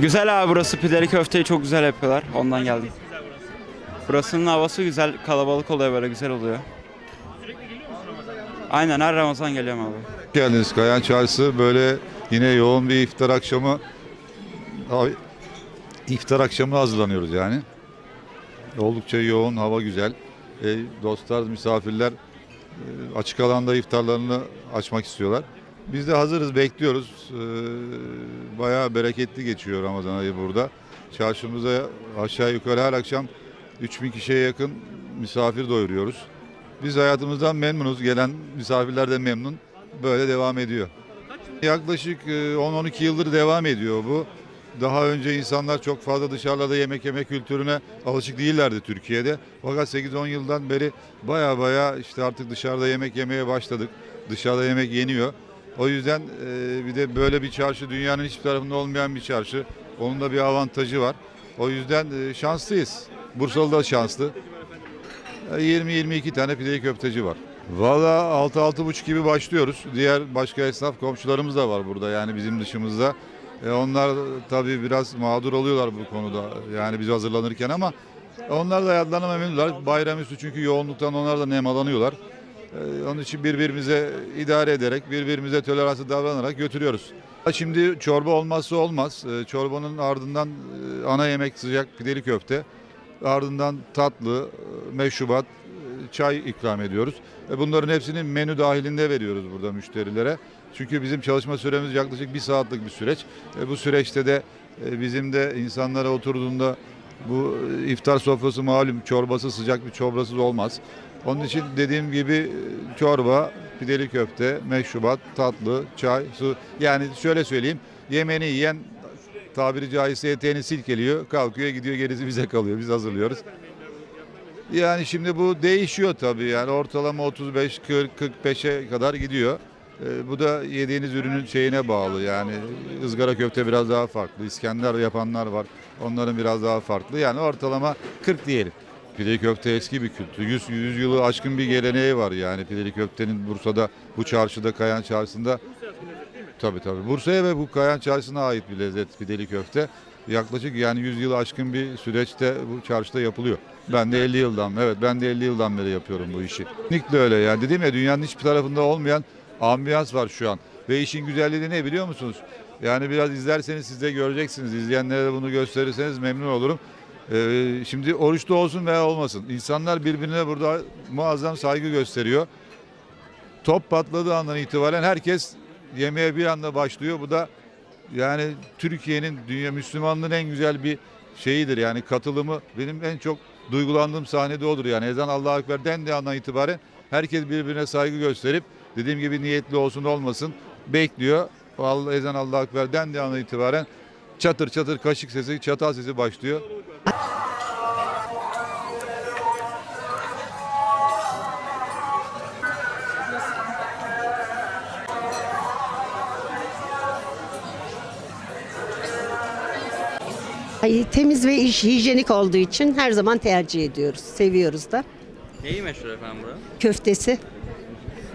Güzel abi burası pideli köfteyi çok güzel yapıyorlar. Ondan geldim. Burasının havası güzel, kalabalık oluyor böyle güzel oluyor. Aynen her Ramazan geliyorum abi. Geldiniz Kayan Çarşısı böyle yine yoğun bir iftar akşamı Ay, iftar akşamı hazırlanıyoruz yani. Oldukça yoğun, hava güzel. E, dostlar, misafirler e, açık alanda iftarlarını açmak istiyorlar. Biz de hazırız, bekliyoruz. E, bayağı bereketli geçiyor Ramazan ayı burada. Çarşımıza aşağı yukarı her akşam 3000 kişiye yakın misafir doyuruyoruz. Biz hayatımızdan memnunuz. Gelen misafirler de memnun. Böyle devam ediyor. Yaklaşık e, 10-12 yıldır devam ediyor bu. Daha önce insanlar çok fazla dışarıda yemek yeme kültürüne alışık değillerdi Türkiye'de. Fakat 8-10 yıldan beri baya baya işte artık dışarıda yemek yemeye başladık. Dışarıda yemek yeniyor. O yüzden e, bir de böyle bir çarşı dünyanın hiçbir tarafında olmayan bir çarşı. Onun da bir avantajı var. O yüzden e, şanslıyız. Bursalı da şanslı. 20-22 tane pideli köfteci var. Valla 6-6.30 gibi başlıyoruz. Diğer başka esnaf komşularımız da var burada yani bizim dışımızda. E onlar tabii biraz mağdur oluyorlar bu konuda yani biz hazırlanırken ama onlar da hayatlarına memnunlar. Bayramüstü çünkü yoğunluktan onlar da nemalanıyorlar. E, onun için birbirimize idare ederek, birbirimize toleranslı davranarak götürüyoruz. Şimdi çorba olmazsa olmaz. E, Çorbanın ardından e, ana yemek sıcak pideli köfte. Ardından tatlı, e, meşrubat, e, çay ikram ediyoruz. Bunların hepsini menü dahilinde veriyoruz burada müşterilere. Çünkü bizim çalışma süremiz yaklaşık bir saatlik bir süreç. Bu süreçte de bizim de insanlara oturduğunda bu iftar sofrası malum çorbası sıcak bir çorbasız olmaz. Onun için dediğim gibi e, çorba, pideli köfte, meşrubat, tatlı, çay, su. Yani şöyle söyleyeyim yemeğini yiyen tabiri caizse eteğini silkeliyor, kalkıyor gidiyor gerisi bize kalıyor. Biz hazırlıyoruz. Yani şimdi bu değişiyor tabii yani ortalama 35 40 45'e kadar gidiyor. Ee, bu da yediğiniz ürünün şeyine bağlı yani ızgara köfte biraz daha farklı. İskender yapanlar var. Onların biraz daha farklı. Yani ortalama 40 diyelim. Pideli köfte eski bir kültür. 100, 100 yılı aşkın bir geleneği var yani pideli köftenin Bursa'da bu çarşıda Kayan Çarşısı'nda Tabii tabii. Bursa'ya ve bu Kayan Çarşısı'na ait bir lezzet pideli köfte. Yaklaşık yani 100 yılı aşkın bir süreçte bu çarşıda yapılıyor. Ben de 50 yıldan, evet ben de 50 yıldan beri yapıyorum bu işi. Kesinlikle öyle yani. Dedim ya dünyanın hiçbir tarafında olmayan ambiyans var şu an. Ve işin güzelliği de ne biliyor musunuz? Yani biraz izlerseniz siz de göreceksiniz. İzleyenlere de bunu gösterirseniz memnun olurum. Ee, şimdi oruçlu olsun veya olmasın. İnsanlar birbirine burada muazzam saygı gösteriyor. Top patladığı andan itibaren herkes yemeğe bir anda başlıyor. Bu da yani Türkiye'nin dünya Müslümanlığın en güzel bir şeyidir. Yani katılımı benim en çok duygulandığım sahnede odur. Yani ezan Allahu Ekber dendiği andan itibaren herkes birbirine saygı gösterip dediğim gibi niyetli olsun olmasın bekliyor. Allah ezan Allahu Ekber dendiği andan itibaren çatır çatır kaşık sesi, çatal sesi başlıyor. Temiz ve iş hijyenik olduğu için her zaman tercih ediyoruz. Seviyoruz da. Neyi meşhur efendim burada? Köftesi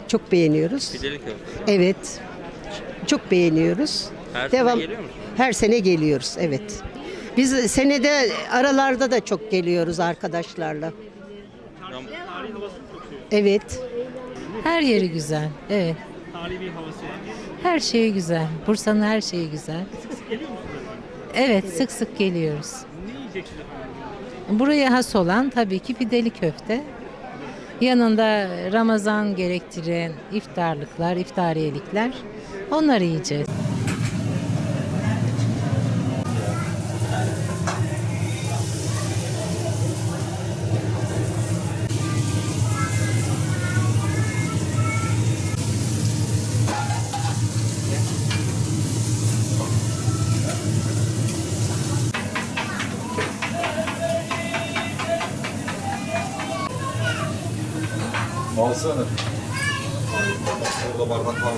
çok beğeniyoruz. Pideli köfte. Evet. Çok beğeniyoruz. Her Devam. sene geliyor musunuz? Her sene geliyoruz. Evet. Biz senede aralarda da çok geliyoruz arkadaşlarla. Evet. Her yeri güzel. Evet. Her şeyi güzel. Bursa'nın her şeyi güzel. Evet, sık sık geliyoruz. Buraya has olan tabii ki pideli köfte. Yanında Ramazan gerektiren iftarlıklar, iftariyelikler. Onları yiyeceğiz. Alsana. Orada bardak var